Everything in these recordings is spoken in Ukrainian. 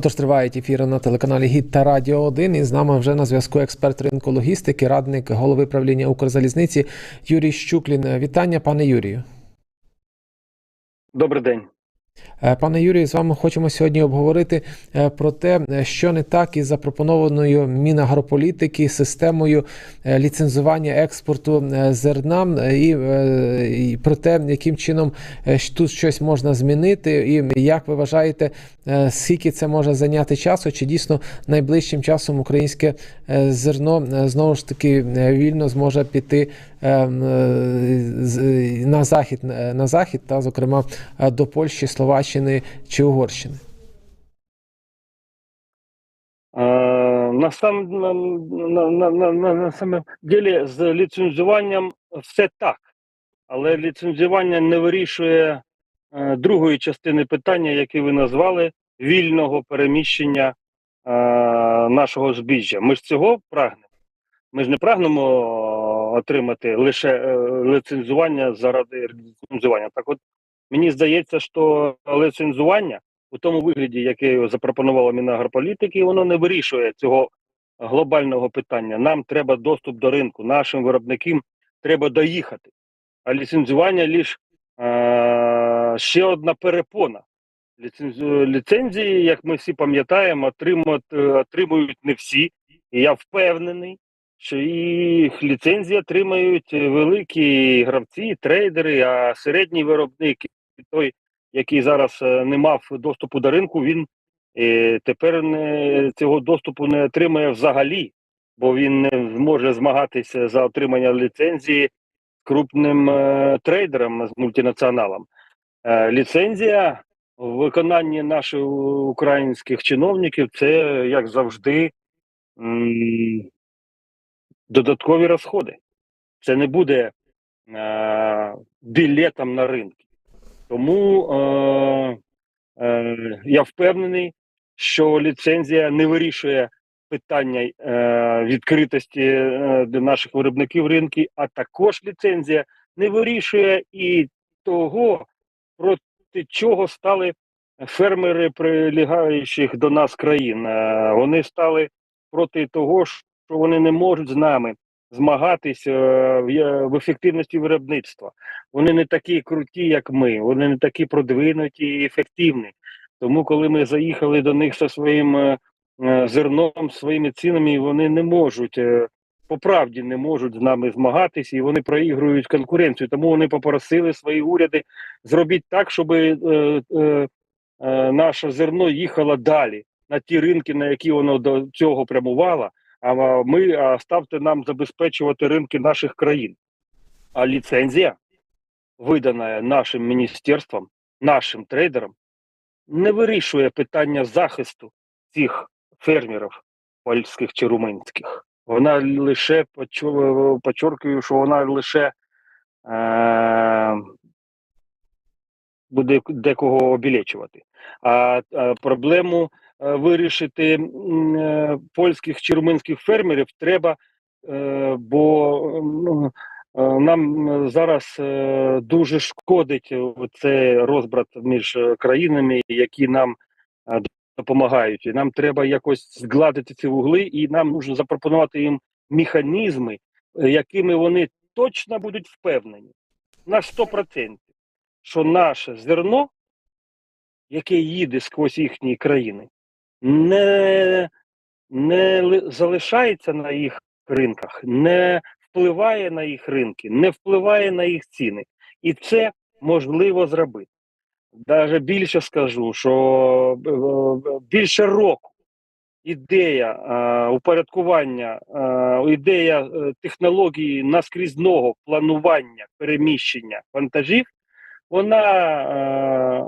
Отож, тривають ефіри на телеканалі Гід та Радіо 1. І з нами вже на зв'язку експерт ринку логістики, радник голови правління Укрзалізниці Юрій Щуклін. Вітання, пане Юрію. Добрий день. Е, Пане Юрію, з вами хочемо сьогодні обговорити е, про те, е, що не так із запропонованою мінагрополітики системою ліцензування експорту зерна, і, і про те, яким чином тут щось можна змінити, і як ви вважаєте, скільки це може зайняти часу, чи дійсно найближчим часом українське зерно знову ж таки вільно зможе піти на захід, е, на захід, та зокрема е, до Польщі, Словаччини чи Угорщини? Е, на, сам, на, на, на, на, на, самом ділі з ліцензуванням все так, але ліцензування не вирішує е, другої частини питання, яке ви назвали вільного переміщення е, нашого збіжжя. Ми ж цього прагнемо. Ми ж не прагнемо е, отримати лише е, ліцензування заради ліцензування. Так от мені здається, що ліцензування у тому вигляді, яке його запропонувала Мінагрополітики, воно не вирішує цього глобального питання. Нам треба доступ до ринку, нашим виробникам треба доїхати. А ліцензування лише е, ще одна перепона. Ліцензії, як ми всі пам'ятаємо, отримують не всі. І я впевнений, що їх ліцензії отримають великі гравці, трейдери, а середній виробник, той, який зараз е, не мав доступу до ринку, він е, тепер не, цього доступу не отримає взагалі, бо він не зможе змагатися за отримання ліцензії крупним е, трейдером, з мультинаціоналом. Ліцензія в виконанні наших українських чиновників це, як завжди, додаткові розходи. Це не буде е, білетом на ринку. Тому е, е, я впевнений, що ліцензія не вирішує питання е, відкритості е, для наших виробників ринки, а також ліцензія не вирішує і того, проти чого стали фермери прилягаючих до нас країн. Е, Вони стали проти того, що вони не можуть з нами змагатися е, в ефективності виробництва. Вони не такі круті, як ми, вони не такі продвинуті і ефективні. Тому, коли ми заїхали до них зі своїм е, е, зерном, своїми цінами, вони не можуть. По правді не можуть з нами змагатися, і вони проігрують конкуренцію. Тому вони попросили свої уряди зробіть так, щоб е, е, наше зерно їхало далі на ті ринки, на які воно до цього прямувало. А ми ставте нам забезпечувати ринки наших країн. А ліцензія, видана нашим міністерством, нашим трейдерам, не вирішує питання захисту цих фермерів польських чи румунських. Вона лише подчеркую, що вона лише е- буде декого обілечувати. А, а проблему вирішити е, польських чи фермерів треба, е, бо ну, е, нам е, зараз е, дуже шкодить цей розбрат між е, країнами, які нам е, допомагають. І нам треба якось згладити ці вугли, і нам потрібно запропонувати їм механізми, е, якими вони точно будуть впевнені на 100%, що наше зерно, яке їде сквозь їхні країни, не, не залишається на їх ринках, не впливає на їх ринки, не впливає на їх ціни. І це можливо зробити. Даже більше скажу, що е, е, більше року ідея е, упорядкування, е, ідея технології наскрізного планування переміщення вантажів, вона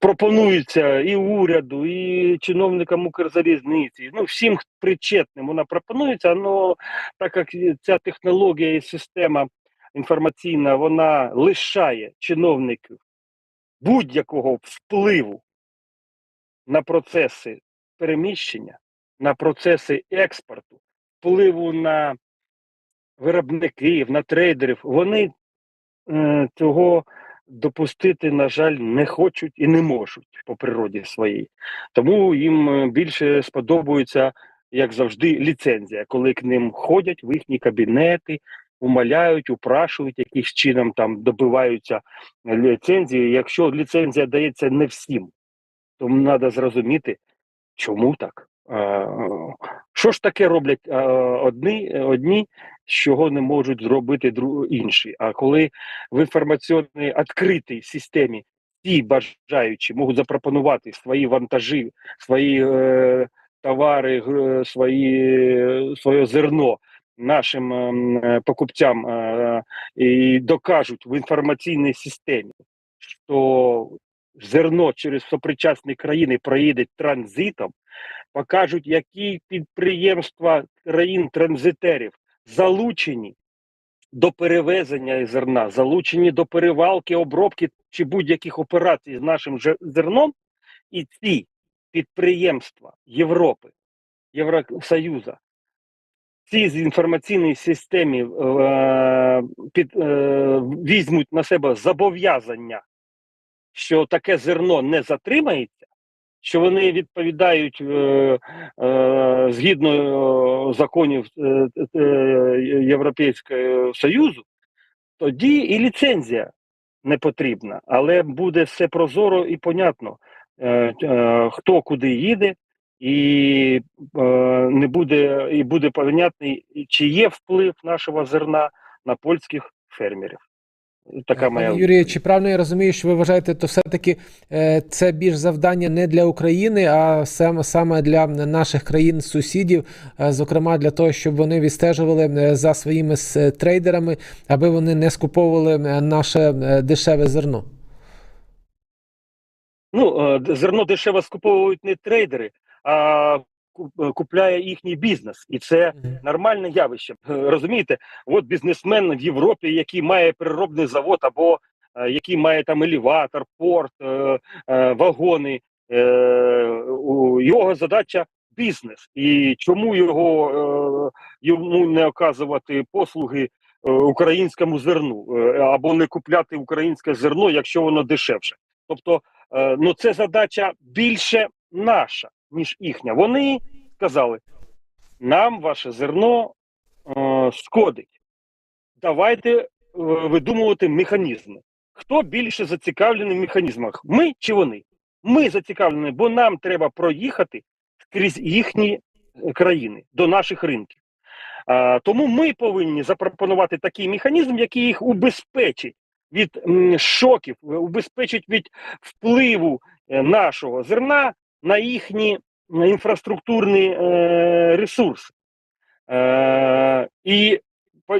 пропонується і уряду, і чиновникам Укрзалізниці, ну всім причетним вона пропонується, але так як ця технологія і система інформаційна вона лишає чиновників будь-якого впливу на процеси переміщення, на процеси експорту, впливу на виробників, на трейдерів, вони е, цього допустити, на жаль, не хочуть і не можуть по природі своїй. Тому їм е, більше сподобається, як завжди, ліцензія, коли к ним ходять в їхні кабінети, умаляють, упрашують, якимсь чином там добиваються ліцензії. Якщо ліцензія дається не всім, то треба зрозуміти, чому так. Що ж таке роблять одні, одні, чого не можуть зробити інші? А коли в інформаційній відкритій системі всі бажаючі можуть запропонувати свої вантажі, свої е, товари, гр- свої, своє зерно нашим ем, е, покупцям е, і докажуть в інформаційній системі, що зерно через сопричасні країни проїде транзитом, покажуть, які підприємства країн-транзитерів залучені до перевезення зерна, залучені до перевалки, обробки чи будь-яких операцій з нашим зерном, і ці підприємства Європи, Євросоюзу, ці з інформаційної системи е, під, е, візьмуть на себе зобов'язання, що таке зерно не затримається, що вони відповідають е, е, згідно е, законів Європейського Союзу, тоді і ліцензія не потрібна, але буде все прозоро і понятно, хто куди їде, і не буде, і буде понятний, чи є вплив нашого зерна на польських фермерів. Така моя Юрію, чи правильно я розумію, що ви вважаєте, то все-таки е, це більш завдання не для України, а саме, саме для наших країн-сусідів, е, зокрема для того, щоб вони відстежували е, за своїми трейдерами, аби вони не скуповували наше дешеве зерно. Ну, зерно дешево скуповують не трейдери, а купляє їхній бізнес. І це нормальне явище. Е, Розумієте, от бізнесмен в Європі, який має переробний завод, або е, який має там елеватор, порт, е, вагони. Його задача бізнес. І чому його йому не оказувати послуги українському зерну або не купляти українське зерно, якщо воно дешевше? Тобто, ну це задача більше наша, ніж їхня. Вони сказали: нам ваше зерно е, шкодить. Давайте е, видумувати механізми. Хто більше зацікавлений в механізмах? Ми чи вони? Ми зацікавлені, бо нам треба проїхати крізь їхні е, країни до наших ринків. А, тому ми повинні запропонувати такий механізм, який їх убезпечить від шоків, е, убезпечить від впливу нашого зерна на їхні інфраструктурні е, ресурси. Е, і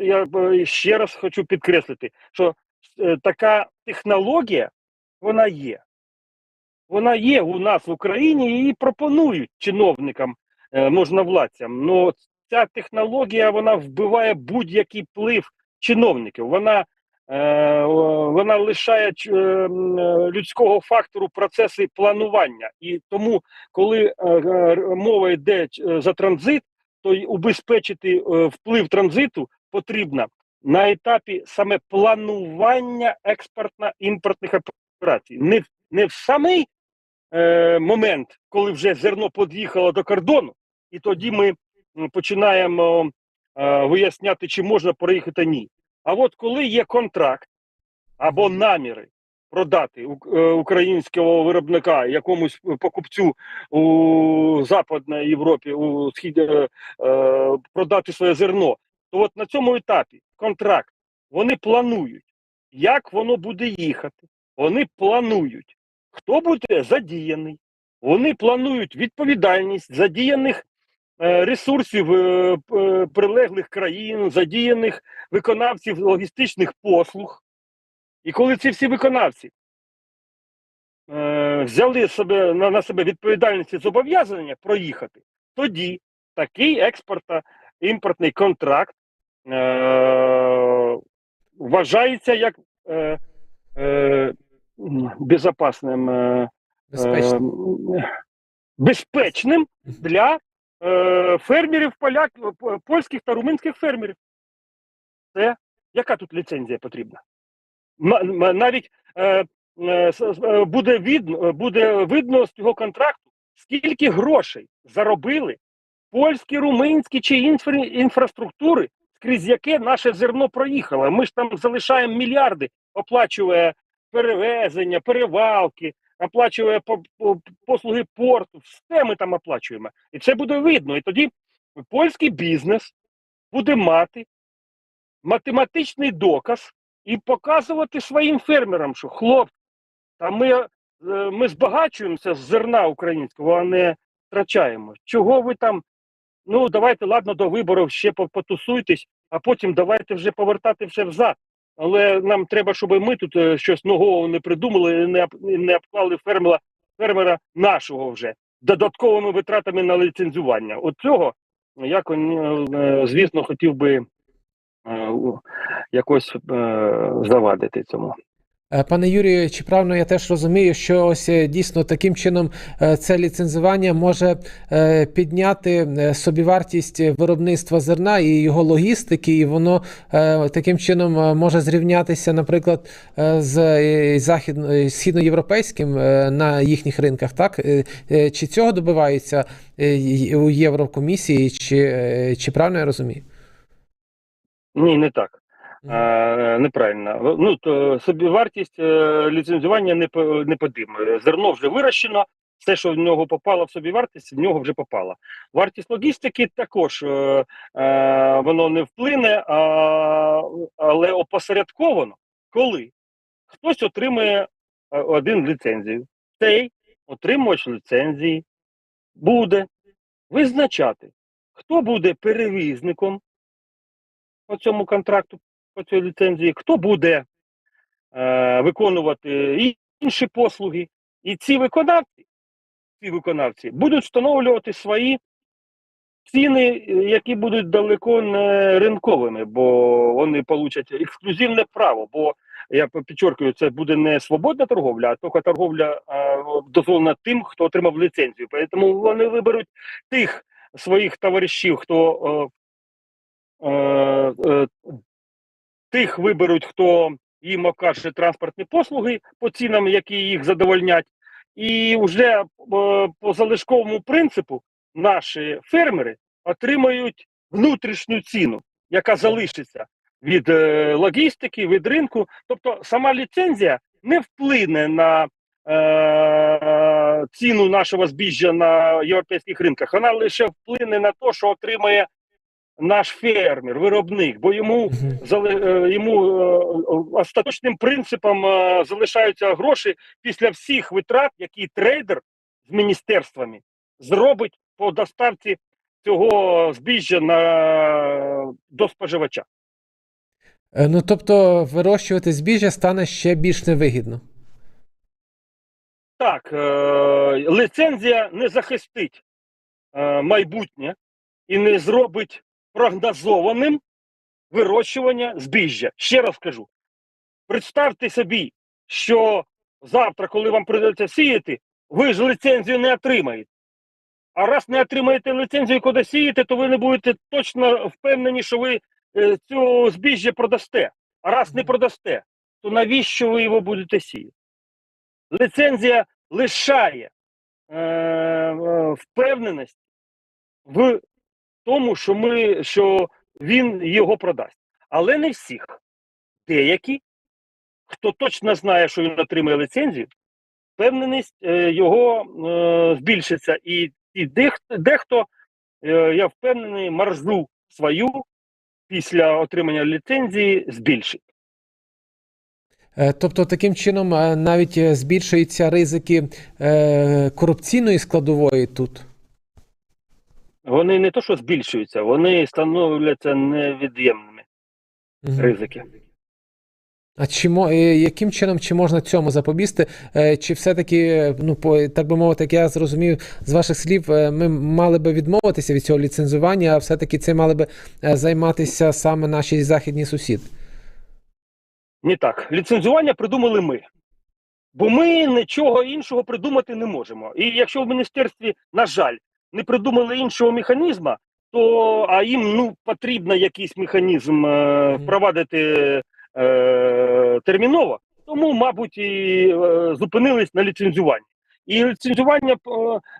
я ще раз хочу підкреслити, що е, така технологія вона є. Вона є у нас в Україні її пропонують чиновникам, можновладцям. Но ця технологія вона вбиває будь-який вплив чиновників. Вона, вона лишає е, е, людського фактору процеси планування. І тому, коли е, е, мова йде е, за транзит, то й убезпечити е, вплив транзиту потрібно на етапі саме планування експортно-імпортних операцій. Не, не в самий е, момент, коли вже зерно під'їхало до кордону, і тоді ми починаємо е, виясняти, чи можна проїхати ні. А от коли є контракт або наміри продати е, українського виробника якомусь покупцю у Западній Європі, у схід е, е, продати своє зерно, то от на цьому етапі контракт вони планують, як воно буде їхати. Вони планують, хто буде задіяний. Вони планують відповідальність задіяних ресурсів е, е, прилеглих країн, задіяних виконавців логістичних послуг. І коли ці всі виконавці е, взяли себе на, себе відповідальність і зобов'язання проїхати, тоді такий експортно-імпортний контракт е, вважається як е, е, м, е, е, безпечним для е, фермерів поляк, польських та румунських фермерів. Це яка тут ліцензія потрібна? Навіть е, е, е, буде видно, буде видно з цього контракту, скільки грошей заробили польські, румунські чи інфра, інфраструктури, крізь яке наше зерно проїхало. Ми ж там залишаємо мільярди, оплачує перевезення, перевалки, оплачує по- по- послуги порту. Все ми там оплачуємо. І це буде видно. І тоді польський бізнес буде мати математичний доказ і показувати своїм фермерам, що хлопці, та ми, е, ми збагачуємося з зерна українського, а не втрачаємо. Чого ви там? Ну, давайте, ладно, до виборів ще потусуйтесь, а потім давайте вже повертати все взад. Але нам треба, щоб ми тут е, щось нового не придумали і не, не обклали фермера, фермера нашого вже додатковими витратами на ліцензування. От цього я, е, звісно, хотів би е, якось завадити цьому. Е, Пане Юрію, чи правильно я теж розумію, що ось е, дійсно таким чином е, це ліцензування може підняти собівартість виробництва зерна і його логістики, і воно таким чином може зрівнятися, наприклад, з західно східноєвропейським на їхніх ринках, так? Чи цього добиваються е, у Єврокомісії, чи, чи правильно я розумію? Ні, не так. А, неправильно. Ну, то собівартість е, ліцензування не, не подимує. Зерно вже вирощено, все, що в нього попало в собівартість, в нього вже попало. Вартість логістики також е, е, воно не вплине, а, але опосередковано, коли хтось отримує е, один ліцензію, цей отримувач ліцензії буде визначати, хто буде перевізником по цьому контракту, по цій ліцензії, хто буде е, виконувати інші послуги. І ці виконавці, ці виконавці будуть встановлювати свої ціни, які будуть далеко не ринковими, бо вони получать ексклюзивне право. Бо я підчеркую, це буде не свободна торговля, а тільки торговля е, дозволена тим, хто отримав ліцензію. Тому вони виберуть тих своїх товаришів, хто е, е, е, тих виберуть, хто їм окаже транспортні послуги по цінам, які їх задовольнять. І вже е, по залишковому принципу наші фермери отримають внутрішню ціну, яка залишиться від е, логістики, від ринку. Тобто сама ліцензія не вплине на е, ціну нашого збіжжя на європейських ринках. Вона лише вплине на те, що отримає наш фермер, виробник, бо йому е, йому е, остаточним принципом е, залишаються гроші після всіх витрат, які трейдер з міністерствами зробить по доставці цього збіжжя на до споживача. Е, Ну, тобто, вирощувати збіжжя стане ще більш невигідно. Так, е, лицензія не захистить е, майбутнє і не зробить прогнозованим вирощування збіжжя. Ще раз кажу: представте собі, що завтра, коли вам прийдеться сіяти, ви ж ліцензію не отримаєте. А раз не отримаєте ліцензію, куди сієте, то ви не будете точно впевнені, що ви е, цю збіжжя продасте. А раз не продасте, то навіщо ви його будете сіяти? Ліцензія лишає е, е, впевненість в тому, що ми що він його продасть. Але не всіх. Деякі, хто точно знає, що він отримає ліцензію, впевненість е, його е, збільшиться. І, і дехто, е, я впевнений, маржу свою після отримання ліцензії збільшить. Тобто, таким чином навіть збільшуються ризики корупційної складової тут. Вони не то, що збільшуються, вони становляться невід'ємними Мгм. ризики. А чи е, яким чином чи можна цьому запобігти? Е, Чи все-таки, е, ну по так би мовити, як я зрозумів з ваших слів, ми мали би відмовитися від цього ліцензування, а все-таки це мали би займатися саме наші західні сусіди? Не так. Ліцензування придумали ми. Бо ми нічого іншого придумати не можемо. І якщо в міністерстві, на жаль, не придумали іншого механізму, то а їм ну потрібно якийсь механізм е, впровадити е, терміново, Тому, мабуть, і е, зупинились на ліцензуванні. І ліцензування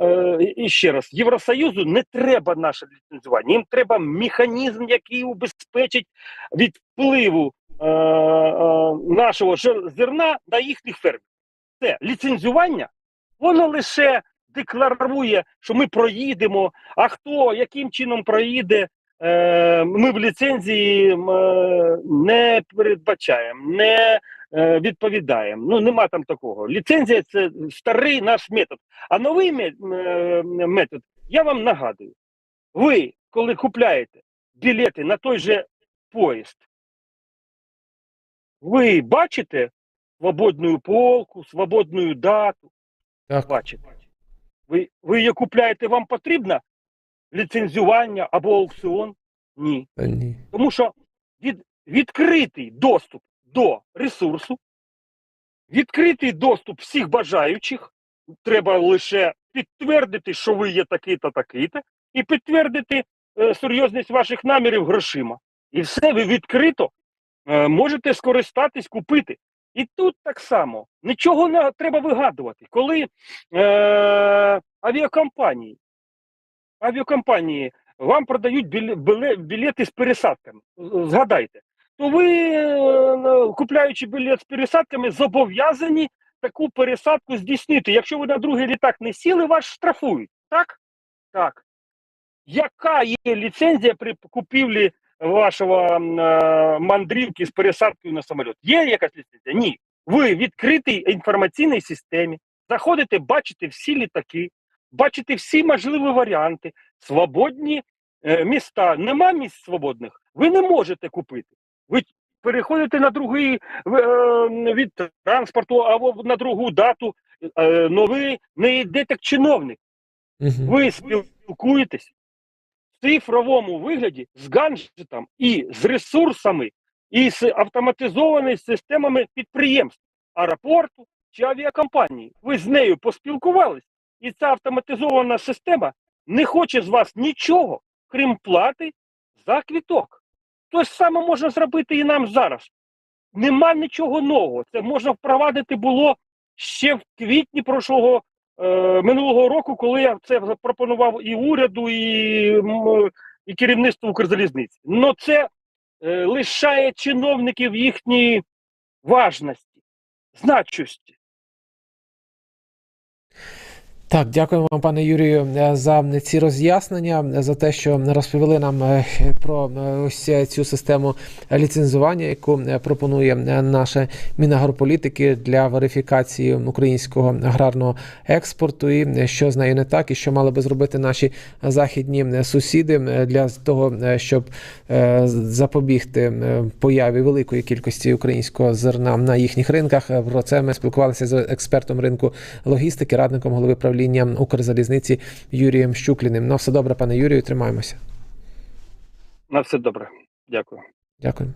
е, і ще раз Євросоюзу не треба наше ліцензування. Їм треба механізм, який убезпечить від впливу е, е, нашого зерна на їхніх фермерів. Це ліцензування, воно лише декларує, що ми проїдемо. А хто яким чином проїде, е, ми в ліцензії е, не передбачаємо, не е, відповідаємо. Ну нема там такого. Ліцензія це старий наш метод. А новий метод, я вам нагадую, ви, коли купляєте білети на той же поїзд, ви бачите свободну полку, свободну дату, Так. бачите. Ви, ви її купляєте, вам потрібно ліцензування або аукціон? Ні. Ні. Тому що від, відкритий доступ до ресурсу, відкритий доступ всіх бажаючих. Треба лише підтвердити, що ви є такий-то, такий-то, і підтвердити е, серйозність ваших намірів грошима. І все, ви відкрито е, можете скористатись, купити. І тут так само нічого не треба вигадувати. Коли е, авіакомпанії, авіакомпанії вам продають біле- біле- білети з пересадками, згадайте, то ви, е, купляючи білет з пересадками, зобов'язані таку пересадку здійснити. Якщо ви на другий літак не сіли, вас штрафують. Так? Так. Яка є ліцензія при купівлі вашого е, мандрівки з пересадкою на самоліт? Є якась ліцензія? Ні. Ви в відкритій інформаційній системі заходите, бачите всі літаки, бачите всі можливі варіанти, свободні е, міста. Нема місць свободних. Ви не можете купити. Ви переходите на другий е, від транспорту або на другу дату, е, но ви не йдете як чиновник. Ви спілкуєтесь цифровому вигляді з ганджетом і з ресурсами, і з автоматизованими системами підприємств, аеропорту чи авіакомпанії. Ви з нею поспілкувались, і ця автоматизована система не хоче з вас нічого, крім плати за квіток. То ж саме можна зробити і нам зараз. Нема нічого нового. Це можна впровадити було ще в квітні прошлого минулого року, коли я це запропонував і уряду, і, і керівництву Укрзалізниці. Но це е, лишає чиновників їхньої важності, значущі. Так, дякуємо вам, пане Юрію, е, за ці роз'яснення, за те, що розповіли нам е, про е, ось цю систему ліцензування, яку пропонує наша Мінагрополітики для верифікації українського аграрного експорту, і що з нею не так, і що мали би зробити наші західні сусіди для того, щоб запобігти появі великої кількості українського зерна на їхніх ринках. Про це ми спілкувалися з експертом ринку логістики, радником голови правління Укрзалізниці Юрієм Щукліним. На все добре, пане Юрію, тримаємося. На все добре. Дякую. Дякую.